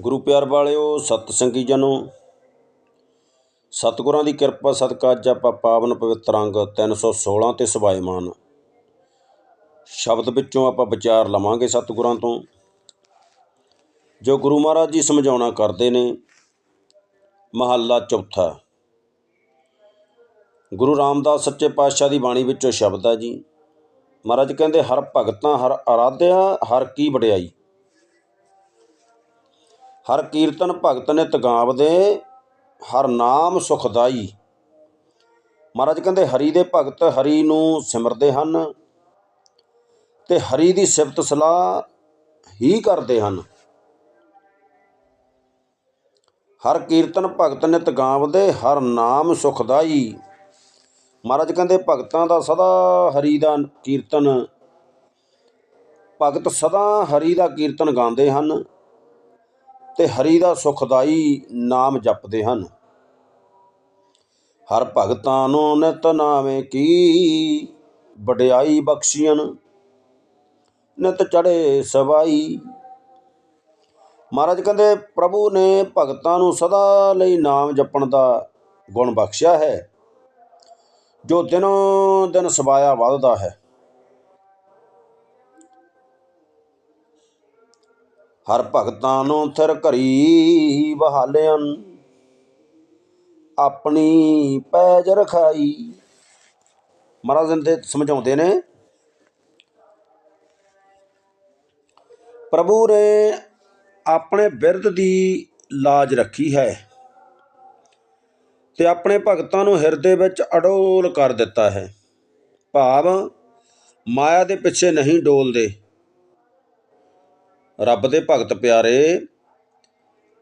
ਗੁਰੂ ਪਿਆਰ ਵਾਲਿਓ, ਸਤ ਸੰਗੀ ਜਨੋ। ਸਤਿਗੁਰਾਂ ਦੀ ਕਿਰਪਾ ਸਦਕਾ ਅੱਜ ਆਪਾਂ ਪਾਵਨ ਪਵਿੱਤਰ ਅੰਗ 316 ਤੇ ਸਵਾਇਮਾਨ। ਸ਼ਬਦ ਵਿੱਚੋਂ ਆਪਾਂ ਵਿਚਾਰ ਲਵਾਂਗੇ ਸਤਿਗੁਰਾਂ ਤੋਂ। ਜੋ ਗੁਰੂ ਮਹਾਰਾਜ ਜੀ ਸਮਝਾਉਣਾ ਕਰਦੇ ਨੇ, ਮਹੱਲਾ ਚੌਥਾ। ਗੁਰੂ ਰਾਮਦਾਸ ਸੱਚੇ ਪਾਤਸ਼ਾਹ ਦੀ ਬਾਣੀ ਵਿੱਚੋਂ ਸ਼ਬਦ ਆ ਜੀ। ਮਹਾਰਾਜ ਕਹਿੰਦੇ, ਹਰ ਭਗਤਾਂ, ਹਰ ਆਰਾਧਿਆ, ਹਰ ਕੀ ਵਡਿਆਈ। ਹਰ ਕੀਰਤਨ ਭਗਤ ਨੇ ਤਗਾਵਦੇ ਹਰ ਨਾਮ ਸੁਖਦਾਈ। ਮਹਾਰਾਜ ਕਹਿੰਦੇ, ਹਰੀ ਦੇ ਭਗਤ ਹਰੀ ਨੂੰ ਸਿਮਰਦੇ ਹਨ ਤੇ ਹਰੀ ਦੀ ਸਿਫਤ ਸਲਾਹ ਹੀ ਕਰਦੇ ਹਨ। ਹਰ ਕੀਰਤਨ ਭਗਤ ਨਿਤ ਗਾਵਦੇ ਹਰ ਨਾਮ ਸੁਖਦਾਈ। ਮਹਾਰਾਜ ਕਹਿੰਦੇ, ਭਗਤਾਂ ਦਾ ਸਦਾ ਹਰੀ ਦਾ ਕੀਰਤਨ, ਭਗਤ ਸਦਾ ਹਰੀ ਦਾ ਕੀਰਤਨ ਗਾਉਂਦੇ ਹਨ। ਤੇ ਹਰੀ ਦਾ ਸੁਖਦਾਈ ਨਾਮ ਜਪਦੇ ਹਨ। ਹਰ ਭਗਤਾਂ ਨੂੰ ਨਿਤ ਨਾਵੇਂ ਕੀ ਵਡਿਆਈ ਬਖਸ਼ੀਆਂ ਨਿਤ ਚੜੇ ਸਵਾਈ। ਮਹਾਰਾਜ ਕਹਿੰਦੇ, ਪ੍ਰਭੂ ਨੇ ਭਗਤਾਂ ਨੂੰ ਸਦਾ ਲਈ ਨਾਮ ਜਪਣ ਦਾ ਗੁਣ ਬਖਸ਼ਿਆ ਹੈ, ਜੋ ਦਿਨੋਂ ਦਿਨ ਸਵਾਇਆ ਵੱਧਦਾ ਹੈ। ਹਰ ਭਗਤਾਂ ਨੂੰ ਥਿਰ ਘਰੀ ਬਹਾਲਿਆਂ ਆਪਣੀ ਪੈਜ ਰਖਾਈ। ਮਹਾਰਾਜ ਦੇ ਸਮਝਾਉਂਦੇ ਨੇ, ਪ੍ਰਭੂ ਨੇ ਆਪਣੇ ਬਿਰਧ ਦੀ ਲਾਜ ਰੱਖੀ ਹੈ ਤੇ ਆਪਣੇ ਭਗਤਾਂ ਨੂੰ ਹਿਰਦੇ ਵਿੱਚ ਅਡੋਲ ਕਰ ਦਿੱਤਾ ਹੈ। ਭਾਵ ਮਾਇਆ ਦੇ ਪਿੱਛੇ ਨਹੀਂ ਡੋਲਦੇ। ਰੱਬ ਦੇ ਭਗਤ ਪਿਆਰੇ,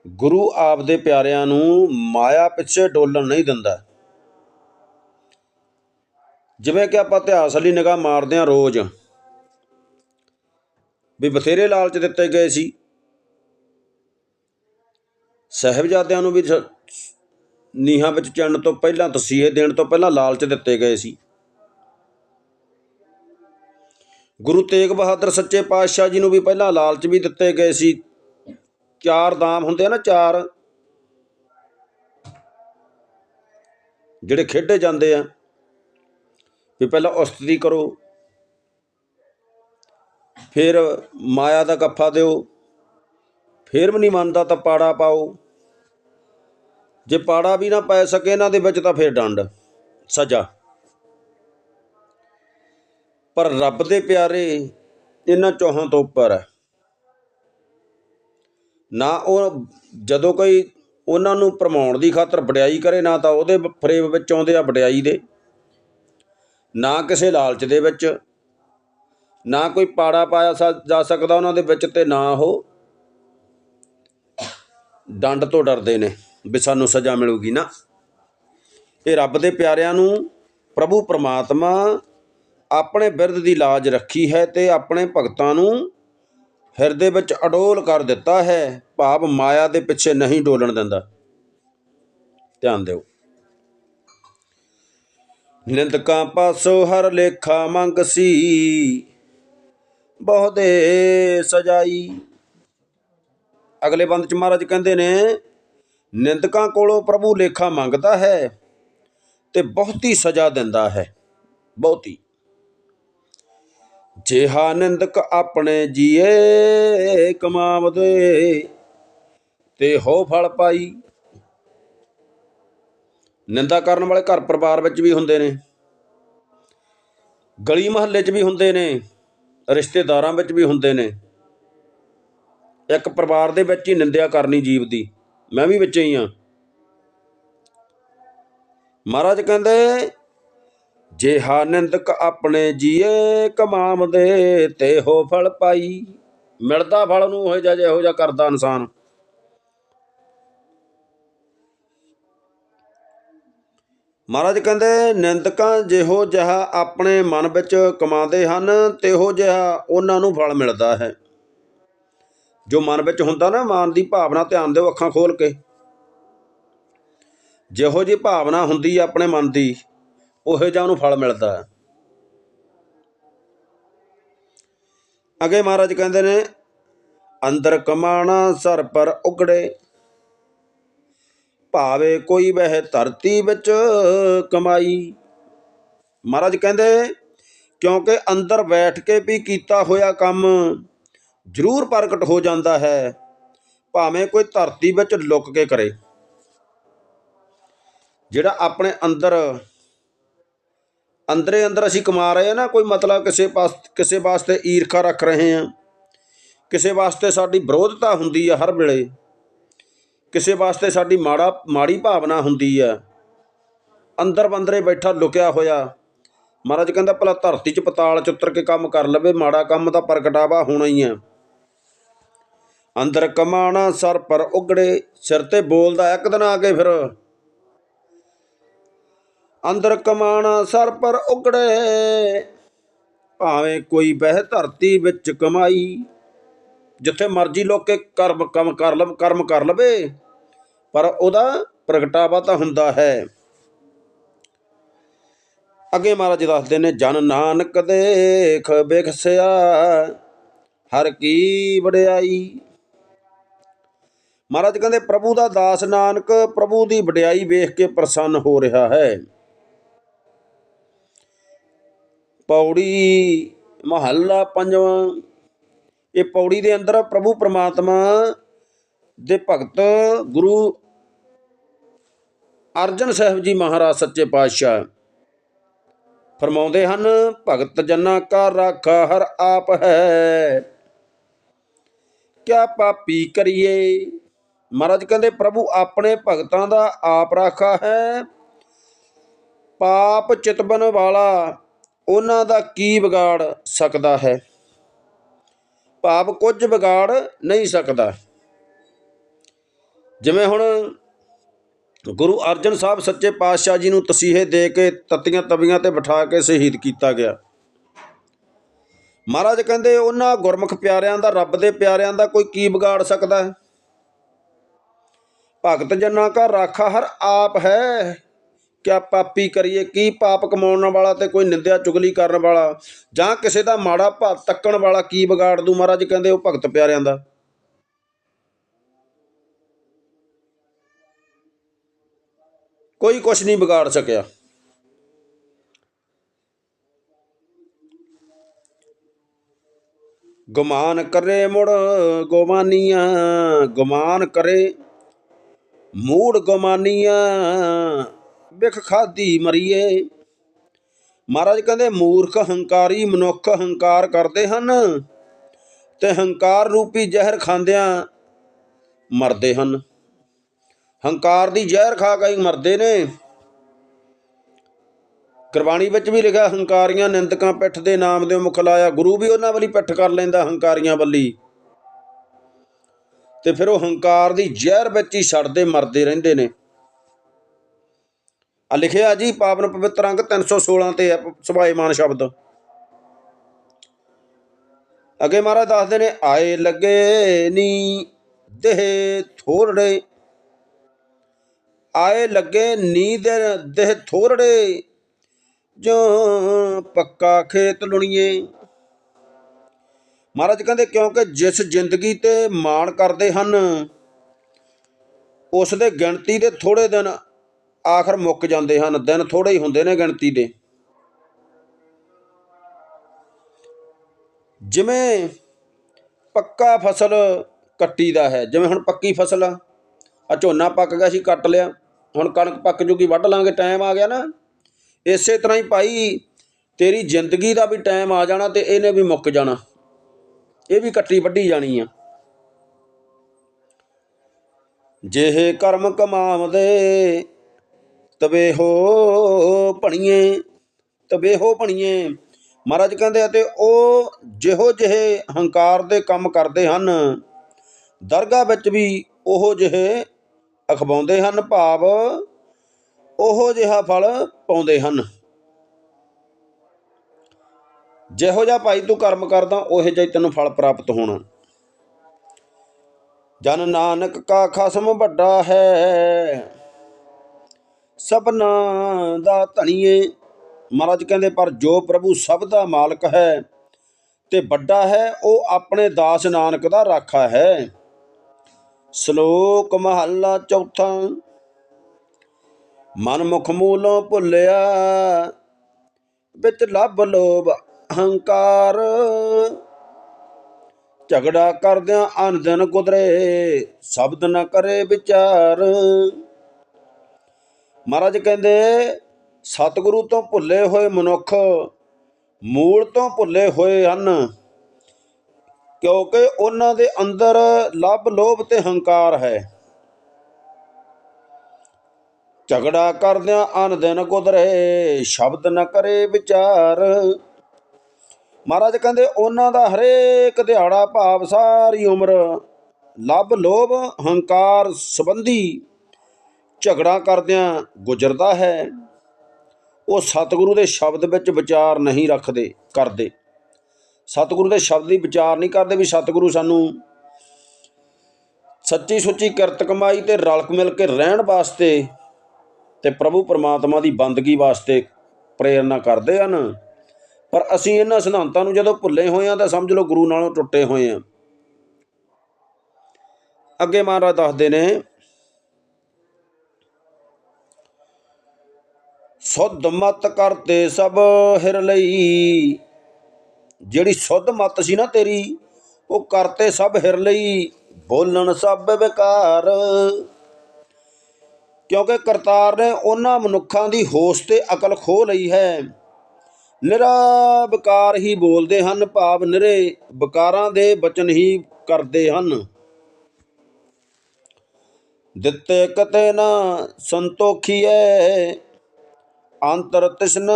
ਗੁਰੂ ਆਪ ਦੇ ਪਿਆਰਿਆਂ ਨੂੰ ਮਾਇਆ ਪਿੱਛੇ ਡੋਲਣ ਨਹੀਂ ਦਿੰਦਾ। ਜਿਵੇਂ ਕਿ ਆਪਾਂ ਇਤਿਹਾਸ ਲਈ ਨਿਗਾਹ ਮਾਰਦੇ ਹਾਂ ਰੋਜ਼, ਵੀ ਬਥੇਰੇ ਲਾਲਚ ਦਿੱਤੇ ਗਏ ਸੀ। ਸਹਿਬਜ਼ਾਦਿਆਂ ਨੂੰ ਵੀ ਨੀਹਾਂ ਵਿੱਚ ਚੜਨ ਤੋਂ ਪਹਿਲਾਂ, ਤਸੀਹੇ ਦੇਣ ਤੋਂ ਪਹਿਲਾਂ ਲਾਲਚ ਦਿੱਤੇ ਗਏ ਸੀ। ਗੁਰੂ ਤੇਗ ਬਹਾਦਰ ਸੱਚੇ ਪਾਤਸ਼ਾਹ ਜੀ ਨੂੰ ਵੀ ਪਹਿਲਾਂ ਲਾਲਚ ਵੀ ਦਿੱਤੇ ਗਏ ਸੀ। ਚਾਰ ਦਾਮ ਹੁੰਦੇ ਆ ਨਾ, ਚਾਰ। ਜਿਹੜੇ ਖੇਡੇ ਜਾਂਦੇ ਆ, ਵੀ ਪਹਿਲਾਂ ਉਸਤਤੀ ਕਰੋ, ਫਿਰ ਮਾਇਆ ਦਾ ਗੱਫਾ ਦਿਓ, ਫਿਰ ਵੀ ਨਹੀਂ ਮੰਨਦਾ ਤਾਂ ਪਾੜਾ ਪਾਓ। ਜੇ ਪਾੜਾ ਵੀ ਨਾ ਪੈ ਸਕੇ, ਇਹਨਾਂ ਦੇ ਵਿੱਚ ਤਾਂ ਫਿਰ ਡੰਡ, ਸਜ਼ਾ। ਪਰ ਰੱਬ ਦੇ ਪਿਆਰੇ ਇਹਨਾਂ ਚੌਹਾਂ ਤੋਂ ਉੱਪਰ ਹੈ। ਨਾ ਉਹ ਜਦੋਂ ਕੋਈ ਉਹਨਾਂ ਨੂੰ ਪ੍ਰਮਾਉਣ ਦੀ ਖਾਤਰ ਵਡਿਆਈ ਕਰੇ, ਨਾ ਤਾਂ ਉਹਦੇ ਫਰੇਬ ਵਿੱਚ ਆਉਂਦੇ ਆ ਵਡਿਆਈ ਦੇ। ਨਾ ਕਿਸੇ ਲਾਲਚ ਦੇ ਵਿੱਚ, ਨਾ ਕੋਈ ਪਾੜਾ ਪਾਇਆ ਜਾ ਸਕਦਾ ਉਹਨਾਂ ਦੇ ਵਿੱਚ ਤੇ ਨਾ ਉਹ ਡੰਡ ਤੋਂ ਡਰਦੇ ਨੇ ਵੀ ਸਾਨੂੰ ਸਜ਼ਾ ਮਿਲੂਗੀ ਨਾ। ਇਹ ਰੱਬ ਦੇ ਪਿਆਰਿਆਂ ਨੂੰ ਪ੍ਰਭੂ ਪਰਮਾਤਮਾ ਆਪਣੇ ਬਿਰਧ ਦੀ ਲਾਜ ਰੱਖੀ ਹੈ ਤੇ ਆਪਣੇ ਭਗਤਾਂ ਨੂੰ ਹਿਰਦੇ ਵਿੱਚ ਅਡੋਲ ਕਰ ਦਿੱਤਾ ਹੈ। ਭਾਵ ਮਾਇਆ ਦੇ ਪਿੱਛੇ ਨਹੀਂ ਡੋਲਣ ਦਿੰਦਾ। ਧਿਆਨ ਦਿਓ। ਨਿੰਦਕਾਂ ਪਾਸੋਂ ਹਰ ਲੇਖਾ ਮੰਗ ਸੀ। ਬਹੁਤੇ ਸਜਾਈ। ਅਗਲੇ ਬੰਦ ਚ ਮਹਾਰਾਜ ਕਹਿੰਦੇ ਨੇ, ਨਿੰਦਕਾਂ ਕੋਲੋਂ ਪ੍ਰਭੂ ਲੇਖਾ ਮੰਗਦਾ ਹੈ ਤੇ ਬਹੁਤੀ ਸਜ਼ਾ ਦਿੰਦਾ ਹੈ। ਬਹੁਤੀ। ਜਿਹਾ ਨਿੰਦਕ ਆਪਣੇ ਜੀਏ ਕਮਾਵਦੇ। ਤੇ ਹੋ ਫਲ ਪਾਈ। ਨਿੰਦਾ ਕਰਨ ਵਾਲੇ ਘਰ ਪਰਿਵਾਰ ਵਿੱਚ ਵੀ ਹੁੰਦੇ ਨੇ। ਗਲੀ ਮਹੱਲੇ 'ਚ ਵੀ ਹੁੰਦੇ ਨੇ। ਰਿਸ਼ਤੇਦਾਰਾਂ ਵਿੱਚ ਵੀ ਹੁੰਦੇ ਨੇ। ਇੱਕ ਪਰਿਵਾਰ ਦੇ ਵਿੱਚ ਹੀ ਨਿੰਦਿਆ ਕਰਨੀ ਜੀਵ ਦੀ। ਮੈਂ ਵੀ ਵਿੱਚ ਹੀ ਹਾਂ। ਮਹਾਰਾਜ ਕਹਿੰਦੇ ਜੇ ਹਾ ਨਿੰਦਕ ਆਪਣੇ ਜੀਏ ਕਮਾਮਦੇ ਤੇ ਹੋ ਫਲ ਪਾਈ। ਮਿਲਦਾ ਫਲ ਨੂੰ ਉਹ ਜਿਹਾ ਜਿਹੋ ਜਿਹਾ ਕਰਦਾ ਇਨਸਾਨ। ਮਹਾਰਾਜ ਕਹਿੰਦੇ, ਨਿੰਦਕਾਂ ਜਿਹੋ ਜਿਹਾ ਆਪਣੇ ਮਨ ਵਿੱਚ ਕਮਾਉਂਦੇ ਹਨ, ਤੇਹੋ ਜਿਹਾ ਉਹਨਾਂ ਨੂੰ ਫਲ ਮਿਲਦਾ ਹੈ। ਜੋ ਮਨ ਵਿੱਚ ਹੁੰਦਾ ਨਾ, ਮਨ ਦੀ ਭਾਵਨਾ ਧਿਆਨ ਦਿਓ ਅੱਖਾਂ ਖੋਲ ਕੇ। ਜਿਹੋ ਜੀ ਭਾਵਨਾ ਹੁੰਦੀ ਆਪਣੇ ਮਨ ਦੀ ਉਹੋ ਜਿਹਾ ਉਹਨੂੰ ਫਲ ਮਿਲਦਾ ਹੈ। ਅਗੇ ਮਹਾਰਾਜ ਕਹਿੰਦੇ ਨੇ, ਅੰਦਰ ਕਮਾਣਾ ਸਰ ਪਰ ਉਗੜੇ, ਭਾਵੇ ਕੋਈ ਵਹਿ ਧਰਤੀ ਵਿੱਚ ਕਮਾਈ। ਮਹਾਰਾਜ ਕਹਿੰਦੇ, ਕਿਉਂਕਿ ਅੰਦਰ ਬੈਠ ਕੇ ਵੀ ਕੀਤਾ ਹੋਇਆ ਕੰਮ ਜ਼ਰੂਰ ਪ੍ਰਗਟ ਹੋ ਜਾਂਦਾ ਹੈ, ਭਾਵੇਂ ਕੋਈ ਧਰਤੀ ਵਿੱਚ ਲੁੱਕ ਕੇ ਕਰੇ। ਜਿਹੜਾ ਆਪਣੇ ਅੰਦਰ ਅੰਦਰੇ ਅੰਦਰ ਅਸੀਂ ਕਮਾ ਰਹੇ ਹਾਂ ਨਾ, ਕੋਈ ਮਤਲਬ ਕਿਸੇ ਪਾਸ, ਕਿਸੇ ਵਾਸਤੇ ਈਰਖਾ ਰੱਖ ਰਹੇ ਹਾਂ। ਕਿਸੇ ਵਾਸਤੇ ਸਾਡੀ ਵਿਰੋਧਤਾ ਹੁੰਦੀ ਆ ਹਰ ਵੇਲੇ। ਕਿਸੇ ਵਾਸਤੇ ਸਾਡੀ ਮਾੜਾ, ਮਾੜੀ ਭਾਵਨਾ ਹੁੰਦੀ ਹੈ ਅੰਦਰ ਬੰਦਰੇ ਬੈਠਾ ਲੁਕਿਆ ਹੋਇਆ। ਮਹਾਰਾਜ ਕਹਿੰਦਾ, ਭਲਾ ਧਰਤੀ 'ਚ ਪਤਾਲ 'ਚ ਉਤਰ ਕੇ ਕੰਮ ਕਰ ਲਵੇ, ਮਾੜਾ ਕੰਮ ਤਾਂ ਪ੍ਰਗਟਾਵਾ ਹੋਣਾ ਹੀ ਹੈ ਅੰਦਰ ਕਮਾਣਾ ਸਰ ਪਰ ਉਗੜੇ, ਸਿਰ ਤੇ ਬੋਲਦਾ, ਇੱਕ ਦਿਨ ਆ ਕੇ ਫਿਰ ਅੰਦਰ ਕਮਾਣਾ ਸਰ ਪਰ ਉਗੜੇ ਭਾਵੇਂ ਕੋਈ ਬਹਿ ਧਰਤੀ ਵਿੱਚ ਕਮਾਈ, ਜਿੱਥੇ ਮਰਜ਼ੀ ਲੋਕ ਕਰਮ ਕੰਮ ਕਰ ਲਵ, ਕਰਮ ਕਰ ਲਵੇ, ਪਰ ਉਹਦਾ ਪ੍ਰਗਟਾਵਾ ਤਾਂ ਹੁੰਦਾ ਹੈ। ਅੱਗੇ ਮਹਾਰਾਜ ਦੱਸਦੇ ਨੇ, ਜਨ ਨਾਨਕ ਦੇਖ ਬਿਖਸਿਆ ਹਰ ਕੀ ਵਡਿਆਈ। ਮਹਾਰਾਜ ਕਹਿੰਦੇ, ਪ੍ਰਭੂ ਦਾ ਦਾਸ ਨਾਨਕ ਪ੍ਰਭੂ ਦੀ ਵਡਿਆਈ ਵੇਖ ਕੇ ਪ੍ਰਸੰਨ ਹੋ ਰਿਹਾ ਹੈ। ਪੌੜੀ ਮਹੱਲਾ ਪੰਜਵਾਂ। ਇਹ ਪੌੜੀ ਦੇ ਅੰਦਰ ਪ੍ਰਭੂ ਪਰਮਾਤਮਾ ਦੇ ਭਗਤ ਗੁਰੂ ਅਰਜਨ ਸਾਹਿਬ ਜੀ ਮਹਾਰਾਜ ਸੱਚੇ ਪਾਤਸ਼ਾਹ ਫਰਮਾਉਂਦੇ ਹਨ, ਭਗਤ ਜਨਾ ਕਾ ਰਾਖਾ ਹਰ ਆਪ ਹੈ। ਕਿਆ ਪਾਪੀ ਕਰੀਏ? ਮਹਾਰਾਜ ਕਹਿੰਦੇ, ਪ੍ਰਭੂ ਆਪਣੇ ਭਗਤਾਂ ਦਾ ਆਪ ਰਾਖਾ ਹੈ। ਪਾਪ ਚਿਤਬਨ ਵਾਲਾ ਉਹਨਾਂ ਦਾ ਕੀ ਵਿਗਾੜ ਸਕਦਾ ਹੈ? ਭਾਵ ਕੁਝ ਵਿਗਾੜ ਨਹੀਂ ਸਕਦਾ। ਜਿਵੇਂ ਹੁਣ ਗੁਰੂ ਅਰਜਨ ਸਾਹਿਬ ਸੱਚੇ ਪਾਤਸ਼ਾਹ ਜੀ ਨੂੰ ਤਸੀਹੇ ਦੇ ਕੇ ਤਤੀਆਂ ਤਵੀਆਂ ਤੇ ਬਿਠਾ ਕੇ ਸ਼ਹੀਦ ਕੀਤਾ ਗਿਆ। ਮਹਾਰਾਜ ਕਹਿੰਦੇ, ਉਹਨਾਂ ਗੁਰਮੁਖ ਪਿਆਰਿਆਂ ਦਾ, ਰੱਬ ਦੇ ਪਿਆਰਿਆਂ ਦਾ ਕੋਈ ਕੀ ਵਿਗਾੜ ਸਕਦਾ ਹੈ? ਭਗਤ ਜਨਾਂ ਕਾ ਰਾਖਾ ਹਰ ਆਪ ਹੈ। ਕਿਆ ਪਾਪੀ ਕਰੀਏ? ਕੀ ਪਾਪ ਕਮਾਉਣ ਵਾਲਾ ਤੇ ਕੋਈ ਨਿੰਦਿਆ ਚੁਗਲੀ ਕਰਨ ਵਾਲਾ? ਜਾਂ ਕਿਸੇ ਦਾ ਮਾੜਾ ਭਾਵ ਤੱਕਣ ਵਾਲਾ ਕੀ ਵਿਗਾੜ ਦੂ? ਮਹਾਰਾਜ ਕਹਿੰਦੇ ਉਹ ਭਗਤ ਪਿਆਰਿਆਂ ਦਾ। ਕੋਈ ਕੁਛ ਨਹੀਂ ਵਿਗਾੜ ਸਕਿਆ। ਗੁਮਾਨ ਕਰੇ ਮੁੜ ਗੁਮਾਨੀਆਂ ਗੁਮਾਨ ਕਰੇ ਮੂੜ ਗੁਮਾਨੀਆਂ ਵਿਖ ਖਾਦੀ ਮਰੀਏ। ਮਹਾਰਾਜ ਕਹਿੰਦੇ, ਮੂਰਖ, ਹੰਕਾਰੀ, ਮਨੁੱਖ ਹੰਕਾਰ ਕਰਦੇ ਹਨ ਤੇ ਹੰਕਾਰ ਰੂਪੀ ਜ਼ਹਿਰ ਖਾਂਦਿਆਂ ਮਰਦੇ ਹਨ। ਹੰਕਾਰ ਦੀ ਜ਼ਹਿਰ ਖਾ ਕੇ ਹੀ ਮਰਦੇ ਨੇ। ਗੁਰਬਾਣੀ ਵਿੱਚ ਵੀ ਲਿਖਿਆ, ਹੰਕਾਰੀਆਂ ਨਿੰਦਕਾਂ ਪਿੱਠ ਦੇ ਨਾਮ ਦੇ ਮੁਖ ਲਾਇਆ। ਗੁਰੂ ਵੀ ਉਹਨਾਂ ਵਾਲੀ ਪਿੱਠ ਕਰ ਲੈਂਦਾ, ਹੰਕਾਰੀਆਂ ਵੱਲੀ। ਤੇ ਫਿਰ ਉਹ ਹੰਕਾਰ ਦੀ ਜ਼ਹਿਰ ਵਿੱਚ ਹੀ ਛੱਡਦੇ, ਮਰਦੇ ਰਹਿੰਦੇ ਨੇ। ਆ ਲਿਖਿਆ ਜੀ ਪਾਵਨ ਪਵਿੱਤਰ ਅੰਗ 316 ਤੇ ਹੈ ਸੁਭਾਏਮਾਨ ਸ਼ਬਦ। ਅੱਗੇ ਮਹਾਰਾਜ ਦੱਸਦੇ ਨੇ, ਆਏ ਲੱਗੇ ਨੀ ਦੇਹ ਥੋੜੜੇ ਆਏ ਲੱਗੇ ਨੀ ਦੇ ਦੇਹ ਥੋੜੜੇ ਜੋ ਪੱਕਾ ਖੇਤ ਲੁਣੀਏ। ਮਹਾਰਾਜ ਕਹਿੰਦੇ, ਕਿਉਂਕਿ ਜਿਸ ਜ਼ਿੰਦਗੀ ਤੇ ਮਾਣ ਕਰਦੇ ਹਨ, ਉਸ ਦੇ ਗਿਣਤੀ ਦੇ ਥੋੜੇ ਦਿਨ ਆਖਰ ਮੁੱਕ ਜਾਂਦੇ ਹਨ, ਦਿਨ ਥੋੜੇ ਹੀ ਹੁੰਦੇ ਨੇ ਗਿਣਤੀ ਦੇ। ਜਿਵੇਂ ਪੱਕਾ ਫਸਲ ਕੱਟੀ ਦਾ ਹੈ, ਜਿਵੇਂ ਹੁਣ ਪੱਕੀ ਫਸਲ ਆ, ਆਹ ਝੋਨਾ ਪੱਕ ਗਿਆ ਸੀ, ਕੱਟ ਲਿਆ, ਹੁਣ ਕਣਕ ਪੱਕ ਜੂਗੀ, ਵੱਢ ਲਾਂਗੇ, ਟਾਈਮ ਆ ਗਿਆ ਨਾ। ਇਸੇ ਤਰ੍ਹਾਂ ਹੀ ਭਾਈ, ਤੇਰੀ ਜ਼ਿੰਦਗੀ ਦਾ ਵੀ ਟਾਈਮ ਆ ਜਾਣਾ ਤੇ ਇਹਨੇ ਵੀ ਮੁੱਕ ਜਾਣਾ। ਇਹ ਵੀ ਕੱਟੀ ਵੱਢੀ ਜਾਣੀ ਆ। ਜਿਹੇ ਕਰਮ ਕਮਾਵਦੇ ਤਵੇ ਹੋ ਭਣੀਏ, ਤਵੇ ਹੋ ਭਣੀਏ। ਮਹਾਰਾਜ ਕਹਿੰਦੇ, ਅਤੇ ਉਹ ਜਿਹੋ ਜਿਹੇ ਹੰਕਾਰ ਦੇ ਕੰਮ ਕਰਦੇ ਹਨ, ਦਰਗਾਹ ਵਿੱਚ ਵੀ ਉਹੋ ਜਿਹੇ ਅਖਵਾਉਂਦੇ ਹਨ ਭਾਵ, ਉਹੋ ਜਿਹਾ ਫਲ ਪਾਉਂਦੇ ਹਨ। ਜਿਹੋ ਜਿਹਾ ਭਾਈ ਤੂੰ ਕਰਮ ਕਰਦਾ, ਉਹੋ ਜਿਹਾ ਤੈਨੂੰ ਫਲ ਪ੍ਰਾਪਤ ਹੋਣਾ। ਜਨ ਨਾਨਕ ਕਾ ਖਸਮ ਵੱਡਾ ਹੈ ਸਭਨਾ ਦਾ ਧਣੀਏ। ਮਹਾਰਾਜ ਕਹਿੰਦੇ, ਪਰ ਜੋ ਪ੍ਰਭੂ ਸਭ ਦਾ ਮਾਲਕ ਹੈ ਤੇ ਵੱਡਾ ਹੈ, ਉਹ ਆਪਣੇ ਦਾਸ ਨਾਨਕ ਦਾ ਰਾਖਾ ਹੈ। ਸ਼ਲੋਕ ਮਹੱਲਾ ਚੌਥਾ। ਮਨ ਮੁਖ ਮੂਲੋਂ ਭੁੱਲਿਆ, ਵਿੱਚ ਲੱਭ ਲੋਭ ਹੰਕਾਰ। ਝਗੜਾ ਕਰਦਿਆਂ ਅਨ ਦਿਨ ਗੁਦਰੇ ਸ਼ਬਦ ਨਾ ਕਰੇ ਵਿਚਾਰ। ਮਹਾਰਾਜ ਕਹਿੰਦੇ, ਸਤਿਗੁਰੂ ਤੋਂ ਭੁੱਲੇ ਹੋਏ ਮਨੁੱਖ ਮੂਲ ਤੋਂ ਭੁੱਲੇ ਹੋਏ ਹਨ, ਕਿਉਂਕਿ ਉਹਨਾਂ ਦੇ ਅੰਦਰ ਲੱਭ ਲੋਭ ਤੇ ਹੰਕਾਰ ਹੈ। ਝਗੜਾ ਕਰਦਿਆਂ ਅਨ ਦਿਨ ਗੁਦਰੇ ਸ਼ਬਦ ਨਾ ਕਰੇ ਵਿਚਾਰ। ਮਹਾਰਾਜ ਕਹਿੰਦੇ, ਉਹਨਾਂ ਦਾ ਹਰੇਕ ਦਿਹਾੜਾ ਭਾਵ ਸਾਰੀ ਉਮਰ ਲੱਭ ਲੋਭ, ਹੰਕਾਰ ਸੰਬੰਧੀ ਝਗੜਾ ਕਰਦਿਆਂ ਗੁਜ਼ਰਦਾ ਹੈ, ਉਹ ਸਤਿਗੁਰੂ ਦੇ ਸ਼ਬਦ ਵਿੱਚ ਵਿਚਾਰ ਨਹੀਂ ਰੱਖਦੇ, ਕਰਦੇ। ਸਤਿਗੁਰੂ ਦੇ ਸ਼ਬਦ ਦੀ ਵਿਚਾਰ ਨਹੀਂ ਕਰਦੇ ਵੀ ਸਤਿਗੁਰੂ ਸਾਨੂੰ ਸੱਚੀ ਸੁੱਚੀ ਕਿਰਤ ਕਮਾਈ ਤੇ ਰਲ ਮਿਲ ਕੇ ਰਹਿਣ ਵਾਸਤੇ ਤੇ ਪ੍ਰਭੂ ਪਰਮਾਤਮਾ ਦੀ ਬੰਦਗੀ ਵਾਸਤੇ ਪ੍ਰੇਰਣਾ ਕਰਦੇ ਹਨ। ਪਰ ਅਸੀਂ ਇਹਨਾਂ ਸਿਧਾਂਤਾਂ ਨੂੰ ਜਦੋਂ ਭੁੱਲੇ ਹੋਏ ਆ ਤਾਂ ਸਮਝ ਲਓ ਗੁਰੂ ਨਾਲੋਂ ਟੁੱਟੇ ਹੋਏ ਆ ਅੱਗੇ ਮਹਾਰਾਜ ਦੱਸਦੇ ਨੇ ਸੁਧ ਮਤ ਕਰਤੇ ਸਭ ਹਿਰ ਲਈ। ਜਿਹੜੀ ਸੁਧ ਮਤ ਸੀ ਨਾ ਤੇਰੀ, ਉਹ ਕਰਤੇ ਸਭ ਹਿਰ ਲਈ। ਬੋਲਣ ਸਭ ਵਿਕਾਰ। ਕਿਉਂਕਿ ਕਰਤਾਰ ਨੇ ਉਹਨਾਂ ਮਨੁੱਖਾਂ ਦੀ ਹੋਸ਼ ਤੇ ਅਕਲ ਖੋ ਲਈ ਹੈ। ਨਿਰਾ ਵਿਕਾਰ ਹੀ ਬੋਲਦੇ ਹਨ, ਭਾਵ ਨਿਰੇ। ਵਿਕਾਰਾਂ ਦੇ ਬਚਨ ਹੀ ਕਰਦੇ ਹਨ। ਦਿੱਤੇ ਕਤੇ ਨਾ ਸੰਤੋਖੀਐ। ਅੰਤਰ ਤਿਸਨ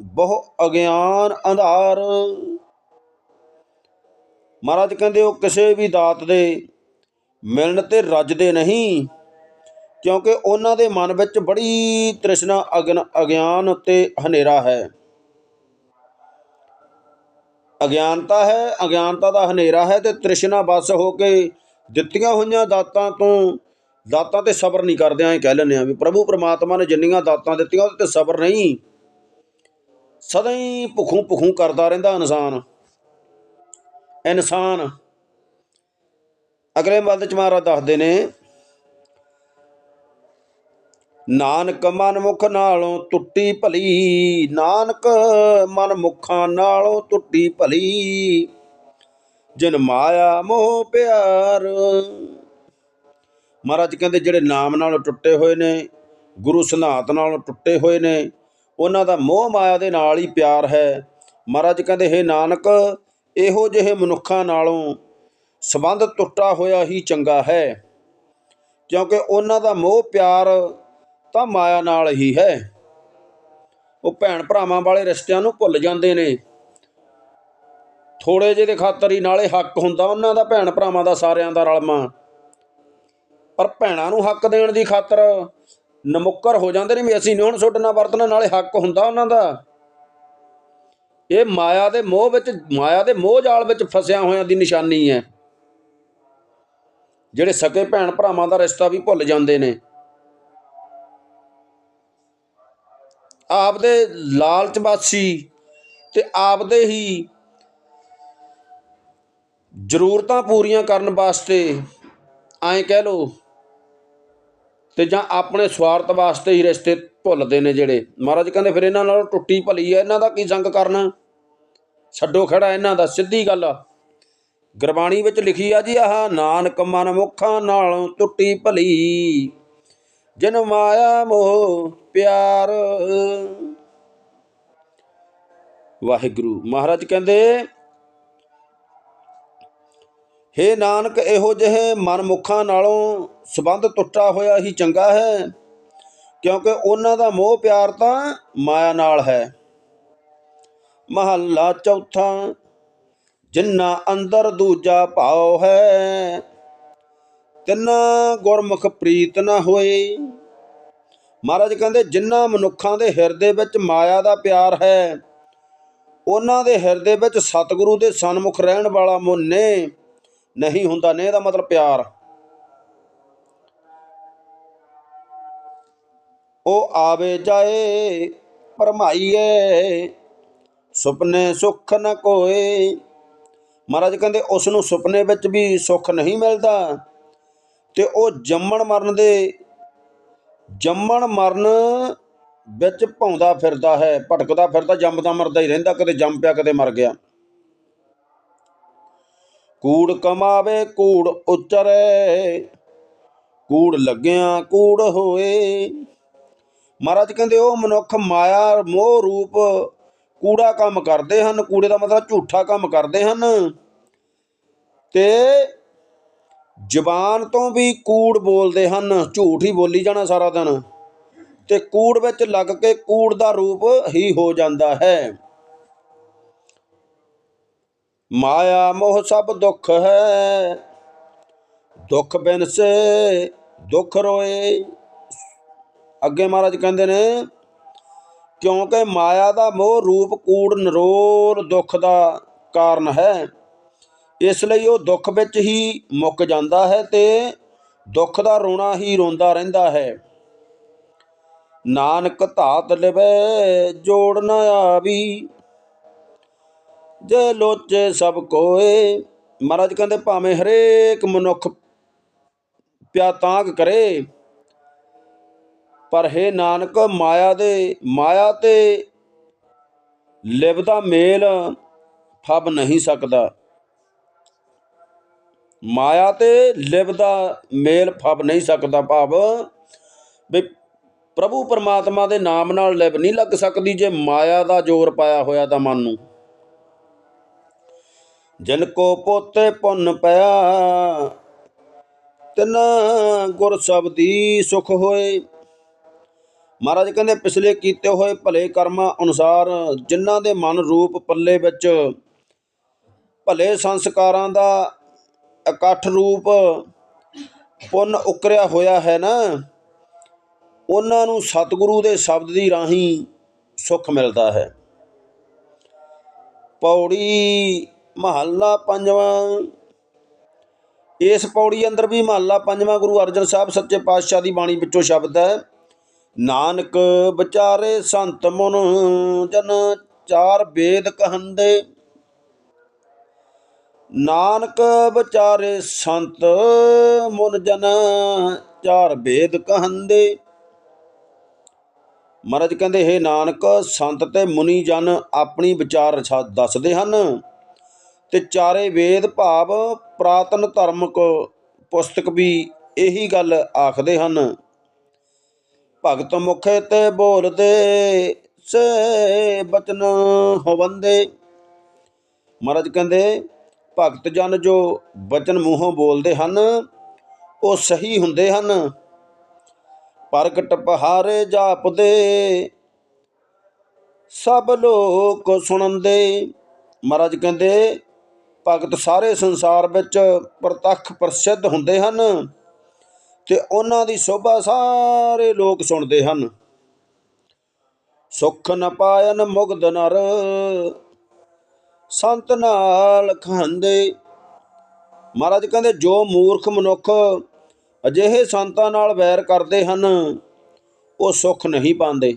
ਬਹੁ ਅਗਿਆਨ ਅੰਧਾਰ। ਮਹਾਰਾਜ ਕਹਿੰਦੇ, ਉਹ ਕਿਸੇ ਵੀ ਦਾਤ ਦੇ ਮਿਲਣ ਤੇ ਰੱਜਦੇ ਨਹੀਂ, ਕਿਉਂਕਿ ਉਹਨਾਂ ਦੇ ਮਨ ਵਿੱਚ ਬੜੀ ਤ੍ਰਿਸ਼ਨਾ ਅਗਨ ਅਗਿਆਨ ਤੇ ਹਨੇਰਾ ਹੈ। ਅਗਿਆਨਤਾ ਹੈ, ਅਗਿਆਨਤਾ ਦਾ ਹਨੇਰਾ ਹੈ ਤੇ ਤ੍ਰਿਸ਼ਨਾ ਬਸ ਹੋ ਕੇ ਦਿੱਤੀਆਂ ਹੋਈਆਂ ਦਾਤਾਂ ਤੋਂ ਦਾਤਾਂ ਤੇ ਸਬਰ ਨਹੀਂ ਕਰਦੇ, ਐਂ ਕਹਿ ਲੈਂਦੇ ਆ ਵੀ ਪ੍ਰਭੂ ਪ੍ਰਮਾਤਮਾ ਨੇ ਜਿੰਨੀਆਂ ਦਾਤਾਂ ਦਿੱਤੀਆਂ ਉਹਦੇ ਤੇ ਸਬਰ ਨਹੀਂ। ਸਦਾ ਹੀ ਭੁਖੂ ਭੁੱਖੋਂ ਕਰਦਾ ਰਹਿੰਦਾ ਇਨਸਾਨ। ਇਨਸਾਨ। ਅਗਲੇ ਮੱਲ ਚ ਮਹਾਰਾਜ ਦੱਸਦੇ ਨੇ, ਨਾਨਕ ਮਨ ਮੁਖ ਨਾਲੋਂ ਟੁੱਟੀ ਭਲੀ, ਨਾਨਕ ਮਨ ਮੁਖਾਂ ਨਾਲੋਂ ਟੁੱਟੀ ਭਲੀ, ਜਿਨ ਮਾਇਆ ਮੋਹ ਪਿਆਰ ਮਹਾਰਾਜ ਕਹਿੰਦੇ ਜਿਹੜੇ ਨਾਮ ਨਾਲ ਟੁੱਟੇ ਹੋਏ ਨੇ, ਗੁਰੂ ਸਿਧਾਂਤ ਨਾਲ ਟੁੱਟੇ ਹੋਏ ਨੇ, ਉਹਨਾਂ ਦਾ ਮੋਹ ਮਾਇਆ ਦੇ ਨਾਲ ਹੀ ਪਿਆਰ ਹੈ। ਮਹਾਰਾਜ ਕਹਿੰਦੇ, ਹੇ ਨਾਨਕ, ਇਹੋ ਜਿਹੇ ਮਨੁੱਖਾਂ ਨਾਲੋਂ ਸੰਬੰਧ ਟੁੱਟਾ ਹੋਇਆ ਹੀ ਚੰਗਾ ਹੈ। ਕਿਉਂਕਿ ਉਹਨਾਂ ਦਾ ਮੋਹ ਪਿਆਰ ਤਾਂ ਮਾਇਆ ਨਾਲ ਹੀ ਹੈ। ਉਹ ਭੈਣ ਭਰਾਵਾਂ ਵਾਲੇ ਰਿਸ਼ਤਿਆਂ ਨੂੰ ਭੁੱਲ ਜਾਂਦੇ ਨੇ। ਥੋੜੇ ਜਿਹੇ ਦੇ ਖਾਤਰ ਹੀ ਨਾਲੇ ਹੱਕ ਹੁੰਦਾ ਉਹਨਾਂ ਦਾ, ਭੈਣ ਭਰਾਵਾਂ ਦਾ ਸਾਰਿਆਂ ਦਾ ਰਲਮਾ। ਪਰ ਭੈਣਾਂ ਨੂੰ ਹੱਕ ਦੇਣ ਦੀ ਖਾਤਰ ਨਮੁੱਕਰ ਹੋ ਜਾਂਦੇ ਨੇ ਵੀ ਅਸੀਂ ਨਹੀਂ ਹੁਣ ਸੁੱਟ ਨਾ ਵਰਤਣਾ, ਨਾਲੇ ਹੱਕ ਹੁੰਦਾ ਉਹਨਾਂ ਦਾ। ਇਹ ਮਾਇਆ ਦੇ ਮੋਹ ਵਿੱਚ, ਮਾਇਆ ਦੇ ਮੋਹ ਜਾਲ ਵਿੱਚ ਫਸਿਆ ਹੋਇਆਂ ਦੀ ਨਿਸ਼ਾਨੀ ਹੈ। ਜਿਹੜੇ ਸਕੇ ਭੈਣ ਭਰਾਵਾਂ ਦਾ ਰਿਸ਼ਤਾ ਵੀ ਭੁੱਲ ਜਾਂਦੇ ਨੇ। ਆਪਦੇ ਲਾਲਚਬਾਸੀ ਤੇ ਆਪਦੇ ਹੀ ਜ਼ਰੂਰਤਾਂ ਪੂਰੀਆਂ ਕਰਨ ਵਾਸਤੇ ਐਂ ਕਹਿ ਲੋ ਤੇ ਜਾਂ ਆਪਣੇ ਸਵਾਰਥ ਵਾਸਤੇ ਹੀ ਰਿਸ਼ਤੇ ਭੁੱਲਦੇ ਨੇ ਜਿਹੜੇ। ਮਹਾਰਾਜ ਕਹਿੰਦੇ ਫਿਰ ਇਹਨਾਂ ਨਾਲ ਟੁੱਟੀ ਭਲੀ ਹੈ, ਇਹਨਾਂ ਦਾ ਕੀ ਸੰਗ ਕਰਨਾ? ਛੱਡੋ ਖੜਾ ਇਹਨਾਂ ਦਾ, ਸਿੱਧੀ ਗੱਲ ਆ। ਗੁਰਬਾਣੀ ਵਿੱਚ ਲਿਖੀ ਆ ਜੀ, ਆਹ ਨਾਨਕ ਮਨ ਮੁਖਾਂ ਨਾਲੋਂ ਟੁੱਟੀ ਭਲੀ। ਜਿਨ ਮਾਇਆ ਮੋਹ ਪਿਆਰ। ਵਾਹਿਗੁਰੂ। ਮਹਾਰਾਜ ਕਹਿੰਦੇ ਹੇ ਨਾਨਕ, ਇਹੋ ਜਿਹੇ ਮਨਮੁਖਾਂ ਨਾਲੋਂ ਸਬੰਧ ਟੁੱਟਾ ਹੋਇਆ ਹੀ ਚੰਗਾ ਹੈ, ਕਿਉਂਕਿ ਉਹਨਾਂ ਦਾ ਮੋਹ ਪਿਆਰ ਤਾਂ ਮਾਇਆ ਨਾਲ ਹੈ। ਮਹੱਲਾ ਚੌਥਾ, ਜਿੰਨਾ ਅੰਦਰ ਦੂਜਾ ਭਾਉ ਹੈ, ਤਿੰਨਾ ਗੁਰਮੁਖ ਪ੍ਰੀਤ ਨਾ ਹੋਏ। ਮਹਾਰਾਜ ਕਹਿੰਦੇ, ਜਿੰਨਾ ਮਨੁੱਖਾਂ ਦੇ ਹਿਰਦੇ ਵਿੱਚ ਮਾਇਆ ਦਾ ਪਿਆਰ ਹੈ, ਉਹਨਾਂ ਦੇ ਹਿਰਦੇ ਵਿੱਚ ਸਤਿਗੁਰੂ ਦੇ ਸਨਮੁਖ ਰਹਿਣ ਵਾਲਾ ਮੁੰਨੇ ਨਹੀਂ ਹੁੰਦਾ ਨੇ ਇਹਦਾ ਮਤਲਬ ਪਿਆਰ। ਉਹ ਆਵੇ ਜਾਏ ਪਰਮਾਈਏ ਸੁਪਨੇ ਸੁਖ ਨ ਕੋਏ। ਮਹਾਰਾਜ ਕਹਿੰਦੇ ਉਸ ਨੂੰ ਸੁਪਨੇ ਵਿੱਚ ਵੀ ਸੁੱਖ ਨਹੀਂ ਮਿਲਦਾ। ਤੇ ਉਹ ਜੰਮਣ ਮਰਨ ਦੇ, ਜੰਮਣ ਮਰਨ ਵਿੱਚ ਭੌਂਦਾ ਫਿਰਦਾ ਹੈ, ਭਟਕਦਾ ਫਿਰਦਾ ਜੰਮਦਾ ਮਰਦਾ ਹੀ ਰਹਿੰਦਾ, ਕਦੇ ਜੰਮ ਪਿਆ, ਕਦੇ ਮਰ ਗਿਆ। ਕੂੜ ਕਮਾਵੇ, ਕੂੜ ਉਚਰੇ। ਕੂੜ ਲੱਗਿਆ ਕੂੜ ਹੋਏ। ਮਹਾਰਾਜ ਕਹਿੰਦੇ, ਉਹ ਮਨੁੱਖ ਮਾਇਆ, ਮੋਹ ਰੂਪ ਕੂੜਾ ਕੰਮ ਕਰਦੇ ਹਨ। ਕੂੜੇ ਦਾ ਮਤਲਬ ਝੂਠਾ ਕੰਮ ਕਰਦੇ ਹਨ। ਤੇ ਜ਼ਬਾਨ ਤੋਂ ਵੀ ਕੂੜ ਬੋਲਦੇ ਹਨ। ਝੂਠ ਹੀ ਬੋਲੀ ਜਾਣਾ ਸਾਰਾ ਦਿਨ। ਤੇ ਕੂੜ ਵਿੱਚ ਲੱਗ ਕੇ ਕੂੜ ਦਾ ਰੂਪ ਹੀ ਹੋ ਜਾਂਦਾ ਹੈ। ਮਾਇਆ ਮੋਹ ਸਭ ਦੁੱਖ ਹੈ। ਦੁੱਖ ਬਿਨ ਸੇ ਦੁੱਖ ਰੋਏ। ਅੱਗੇ ਮਹਾਰਾਜ ਕਹਿੰਦੇ ਨੇ, ਕਿਉਂਕਿ ਮਾਇਆ ਦਾ ਮੋਹ ਰੂਪ ਕੂੜ ਨਰੋਰ ਦੁੱਖ ਦਾ ਕਾਰਨ ਹੈ। ਇਸ ਲਈ ਉਹ ਦੁੱਖ ਵਿੱਚ ਹੀ ਮੁੱਕ ਜਾਂਦਾ ਹੈ ਤੇ ਦੁੱਖ ਦਾ ਰੋਣਾ ਹੀ ਰੋਂਦਾ ਰਹਿੰਦਾ ਹੈ। ਨਾਨਕ ਧਾਤ ਲਿਵੇ ਜੋੜ ਨ ਆਵੀ। ਜੇ ਲੋਚੇ ਸਭ ਕੋਏ, ਮਹਾਰਾਜ ਕਹਿੰਦੇ ਭਾਵੇਂ ਹਰੇਕ ਮਨੁੱਖ ਪਿਆ ਤਾਂਗ ਕਰੇ, ਪਰ ਹੈ ਨਾਨਕ ਮਾਇਆ ਦੇ, ਮਾਇਆ ਤੇ ਲਿਵ ਦਾ ਮੇਲ ਫੱਬ ਨਹੀਂ ਸਕਦਾ। ਮਾਇਆ ਤੇ ਲਿਵ ਦਾ ਮੇਲ ਫੱਬ ਨਹੀਂ ਸਕਦਾ ਭਾਵ ਵੀ ਪ੍ਰਭੂ ਪਰਮਾਤਮਾ ਦੇ ਨਾਮ ਨਾਲ ਲਿਵ ਨਹੀਂ ਲੱਗ ਸਕਦੀ ਜੇ ਮਾਇਆ ਦਾ ਜ਼ੋਰ ਪਾਇਆ ਹੋਇਆ ਤਾਂ ਮਨ ਨੂੰ। ਜਿਨ ਕੋ ਪੋਤੇ ਪੁੰਨ ਪਿਆ, ਤਿਨ ਗੁਰ ਸਬਦੀ ਸੁਖ ਹੋਏ। ਮਹਾਰਾਜ ਕਹਿੰਦੇ, ਪਿਛਲੇ ਕੀਤੇ ਹੋਏ ਭਲੇ ਕਰਮਾਂ ਅਨੁਸਾਰ ਜਿਨ੍ਹਾਂ ਦੇ ਮਨ ਰੂਪ ਪੱਲੇ ਵਿੱਚ ਭਲੇ ਸੰਸਕਾਰਾਂ ਦਾ ਇਕੱਠ ਰੂਪ ਪੁੰਨ ਉਕਰਿਆ ਹੋਇਆ ਹੈ ਨਾ, ਉਹਨਾਂ ਨੂੰ ਸਤਿਗੁਰੂ ਦੇ ਸ਼ਬਦ ਦੀ ਰਾਹੀਂ ਸੁੱਖ ਮਿਲਦਾ ਹੈ। ਪੌੜੀ ਮਹੱਲਾ ਪੰਜਵਾਂ। ਇਸ ਪੌੜੀ ਅੰਦਰ ਵੀ ਮਹੱਲਾ ਪੰਜਵਾਂ ਗੁਰੂ ਅਰਜਨ ਸਾਹਿਬ ਸੱਚੇ ਪਾਤਸ਼ਾਹ ਦੀ ਬਾਣੀ ਵਿੱਚੋਂ ਸ਼ਬਦ ਹੈ, ਨਾਨਕ ਵਿਚਾਰੇ ਸੰਤ ਮਨ ਜਨ ਚਾਰ ਵੇਦ ਕਹੰਦੇ। ਨਾਨਕ ਵਿਚਾਰੇ ਸੰਤ ਮਨ ਜਨ ਚਾਰ ਵੇਦ ਕਹੰਦੇ। ਮਹਾਰਾਜ ਕਹਿੰਦੇ, ਹੈ ਨਾਨਕ, ਸੰਤ ਤੇ ਮੁਨੀ ਜਨ ਆਪਣੀ ਵਿਚਾਰ ਦੱਸਦੇ ਹਨ। ਅਤੇ ਚਾਰੇ ਵੇਦ ਭਾਵ ਪੁਰਾਤਨ ਧਰਮਕ ਪੁਸਤਕ ਵੀ ਇਹੀ ਗੱਲ ਆਖਦੇ ਹਨ। ਭਗਤ ਮੁਖੇ ਤੇ ਬੋਲਦੇ ਸੇ ਬਚਨ ਹੋਵੰਦੇ। ਮਹਾਰਾਜ ਕਹਿੰਦੇ, ਭਗਤ ਜਨ ਜੋ ਬਚਨ ਮੂੰਹੋਂ ਬੋਲਦੇ ਹਨ, ਉਹ ਸਹੀ ਹੁੰਦੇ ਹਨ। ਪ੍ਰਗਟ ਪਹਾਰੇ ਜਾਪਦੇ, ਸਭ ਲੋਕ ਸੁਣਨ ਦੇ ਮਹਾਰਾਜ ਕਹਿੰਦੇ ਭਗਤ ਸਾਰੇ ਸੰਸਾਰ ਵਿੱਚ ਪ੍ਰਤੱਖ ਪ੍ਰਸਿੱਧ ਹੁੰਦੇ ਹਨ ਤੇ ਉਹਨਾਂ ਦੀ ਸ਼ੋਭਾ ਸਾਰੇ ਲੋਕ ਸੁਣਦੇ ਹਨ। ਸੁਖ ਨ ਪਾਇਨ ਮੁਗਧ ਨਰ, ਸੰਤ ਨਾਲ ਖਾਂਦੇ। ਮਹਾਰਾਜ ਕਹਿੰਦੇ, ਜੋ ਮੂਰਖ ਮਨੁੱਖ ਅਜਿਹੇ ਸੰਤਾਂ ਨਾਲ ਵੈਰ ਕਰਦੇ ਹਨ, ਉਹ ਸੁੱਖ ਨਹੀਂ ਪਾਉਂਦੇ।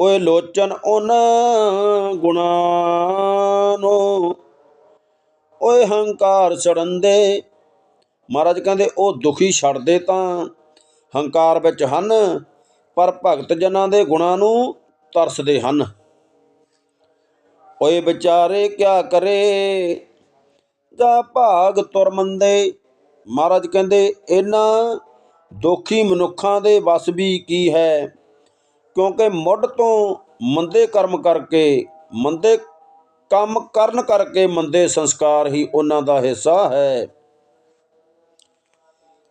ਓਏ ਲੋਚਨ ਉਹਨਾਂ ਗੁਣਾਂ ਨੂੰ। ਓਏ ਹੰਕਾਰ ਛੜੰਦੇ ਮਹਾਰਾਜ ਕਹਿੰਦੇ, ਉਹ ਦੁਖੀ ਛੱਡਦੇ ਤਾਂ ਹੰਕਾਰ ਵਿੱਚ ਹਨ, ਪਰ ਭਗਤ ਜਨਾਂ ਦੇ ਗੁਣਾਂ ਨੂੰ ਤਰਸਦੇ ਹਨ। ਓਏ ਵਿਚਾਰੇ ਕਿਆ ਕਰੇ? ਜਾ ਭਾਗ ਤੁਰ ਮੰਦੇ ਮਹਾਰਾਜ ਕਹਿੰਦੇ, ਇਹਨਾਂ ਦੁਖੀ ਮਨੁੱਖਾਂ ਦੇ ਵਸ ਵੀ ਕੀ ਹੈ? ਕਿਉਂਕਿ ਮੁੱਢ ਤੋਂ ਮੰਦੇ ਕਰਮ ਕਰਕੇ, ਮੰਦੇ ਕੰਮ ਕਰਨ ਕਰਕੇ ਮੰਦੇ ਸੰਸਕਾਰ ਹੀ ਉਹਨਾਂ ਦਾ ਹਿੱਸਾ ਹੈ।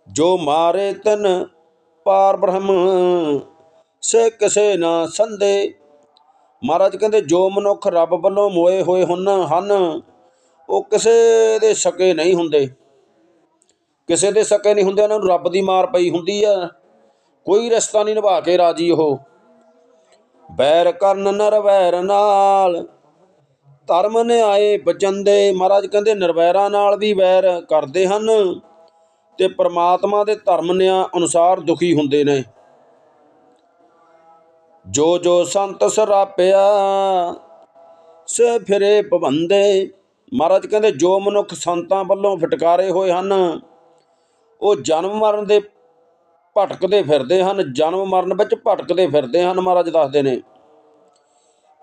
ਜੋ ਮਾਰੇ ਤਨ ਪਾਰ ਬ੍ਰਹਮ, ਸੇ ਕਿਸੇ ਨਾ ਸੰਦੇ। ਮਹਾਰਾਜ ਕਹਿੰਦੇ, ਜੋ ਮਨੁੱਖ ਰੱਬ ਵੱਲੋਂ ਮੋਏ ਹੋਏ ਹਨ ਹਨ, ਉਹ ਕਿਸੇ ਦੇ ਸਕੇ ਨਹੀਂ ਹੁੰਦੇ। ਕਿਸੇ ਦੇ ਸਕੇ ਨਹੀਂ ਹੁੰਦੇ, ਉਹਨਾਂ ਨੂੰ ਰੱਬ ਦੀ ਮਾਰ ਪਈ ਹੁੰਦੀ ਆ। ਕੋਈ ਰਸਤਾ ਨਹੀਂ ਨਿਭਾ ਕੇ ਰਾਜੀ ਉਹ। ਬੈਰ ਕਰਨ ਨਰ ਨਾਲ। ਧਰਮ ਨਿਆਏ ਬਚੰਦੇ, ਮਹਾਰਾਜ ਕਹਿੰਦੇ ਨਿਰਵੈਰਾਂ ਨਾਲ ਵੀ ਵੈਰ ਕਰਦੇ ਹਨ। ਤੇ ਪ੍ਰਮਾਤਮਾ ਦੇ ਧਰਮ ਨਿਆਂ ਅਨੁਸਾਰ ਦੁਖੀ ਹੁੰਦੇ ਨੇ। ਜੋ ਜੋ ਸੰਤ ਸਰਾਪਿਆ, ਸੇ ਫਿਰੇ ਪਵੰਦੇ। ਮਹਾਰਾਜ ਕਹਿੰਦੇ ਜੋ ਮਨੁੱਖ ਸੰਤਾਂ ਵੱਲੋਂ ਫਟਕਾਰੇ ਹੋਏ ਹਨ, ਉਹ ਜਨਮ ਮਰਨ ਦੇ ਭਟਕਦੇ ਫਿਰਦੇ ਹਨ, ਜਨਮ ਮਰਨ ਵਿੱਚ ਭਟਕਦੇ ਫਿਰਦੇ ਹਨ ਮਹਾਰਾਜ ਦੱਸਦੇ ਨੇ।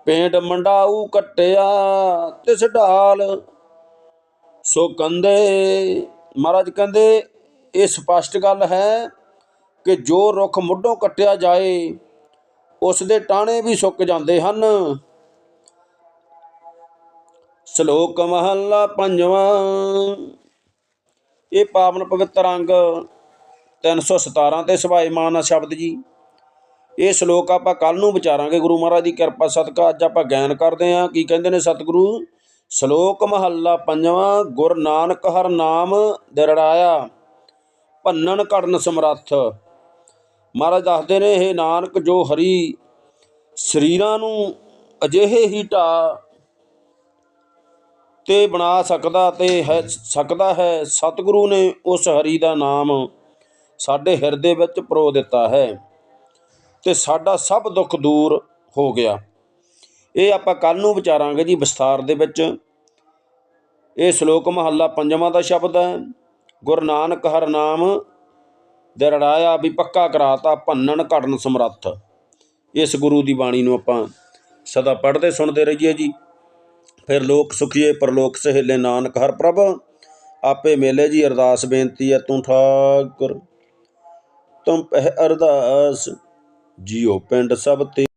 ਪੇਂਡ ਮੰਡਾਊ ਕੱਟਿਆ ਤਿਸ ਢਾਲ, ਸੋ ਕੰਦੇ ਮਹਾਰਾਜ ਕਹਿੰਦੇ, ਇਹ ਸਪਸ਼ਟ ਗੱਲ ਹੈ ਕਿ ਜੋ ਰੁੱਖ ਮੁੱਢੋਂ ਕੱਟਿਆ ਜਾਏ, ਉਸ ਦੇ ਟਾਹਣੇ ਵੀ ਸੁੱਕ ਜਾਂਦੇ ਹਨ। ਸ਼ਲੋਕ ਮਹੱਲਾ ਪੰਜਵਾਂ, ਇਹ ਪਾਵਨ ਪਵਿੱਤਰ ਅੰਗ 317 ਤੇ ਸਭਾਇਮਾਨ ਆ ਸ਼ਬਦ ਜੀ। ਇਹ ਸ਼ਲੋਕ ਆਪਾਂ ਕੱਲ ਨੂੰ ਵਿਚਾਰਾਂਗੇ। ਗੁਰੂ ਮਹਾਰਾਜ ਦੀ ਕਿਰਪਾ, ਸਦਕਾ ਅੱਜ ਆਪਾਂ ਗਿਆਨ ਕਰਦੇ ਹਾਂ। ਕੀ ਕਹਿੰਦੇ ਨੇ ਸਤਿਗੁਰੂ? ਸ਼ਲੋਕ ਮਹੱਲਾ ਪੰਜਵਾਂ, ਗੁਰ ਨਾਨਕ ਹਰ ਨਾਮ ਦਿਰੜਾਇਆ, ਭੰਨਣ ਘੜਨ ਸਮਰੱਥ। ਮਹਾਰਾਜ ਦੱਸਦੇ ਨੇ ਇਹ ਨਾਨਕ ਜੋ ਹਰੀ ਸਰੀਰਾਂ ਨੂੰ ਅਜਿਹੇ ਹੀ ਢਾ ਤੇ ਬਣਾ ਸਕਦਾ ਤੇ ਹੈ, ਸਕਦਾ ਹੈ, ਸਤਿਗੁਰੂ ਨੇ ਉਸ ਹਰੀ ਦਾ ਨਾਮ ਸਾਡੇ ਹਿਰਦੇ ਵਿੱਚ ਪਰੋ ਦਿੱਤਾ ਹੈ ਤੇ ਸਾਡਾ ਸਭ ਦੁੱਖ ਦੂਰ ਹੋ ਗਿਆ। ਇਹ ਆਪਾਂ ਕੱਲ ਨੂੰ ਵਿਚਾਰਾਂਗੇ ਜੀ ਵਿਸਥਾਰ ਦੇ ਵਿੱਚ। ਇਹ ਸ਼ਲੋਕ ਮਹੱਲਾ ਪੰਜਵਾਂ ਦਾ ਸ਼ਬਦ ਹੈ, ਗੁਰੂ ਨਾਨਕ ਹਰ ਨਾਮ ਦਿਰੜਾਇਆ ਵੀ ਪੱਕਾ ਕਰਾਤਾ ਭੰਨਣ ਘੜਨ ਸਮਰੱਥ। ਇਸ ਗੁਰੂ ਦੀ ਬਾਣੀ ਨੂੰ ਆਪਾਂ ਸਦਾ ਪੜ੍ਹਦੇ ਸੁਣਦੇ ਰਹੀਏ ਜੀ। ਫਿਰ ਲੋਕ ਸੁਖੀਏ ਪਰਲੋਕ ਸਹੇਲੇ ਨਾਨਕ ਹਰ ਪ੍ਰਭ, ਆਪੇ ਮੇਲੇ ਜੀ ਅਰਦਾਸ ਬੇਨਤੀ ਹੈ ਤੂੰ ਠਾਕੁਰ। ਤੁਮ ਪਹਿ ਅਰਦਾਸ। ਜੀਓ ਪਿੰਡ ਸਭ ਤੇ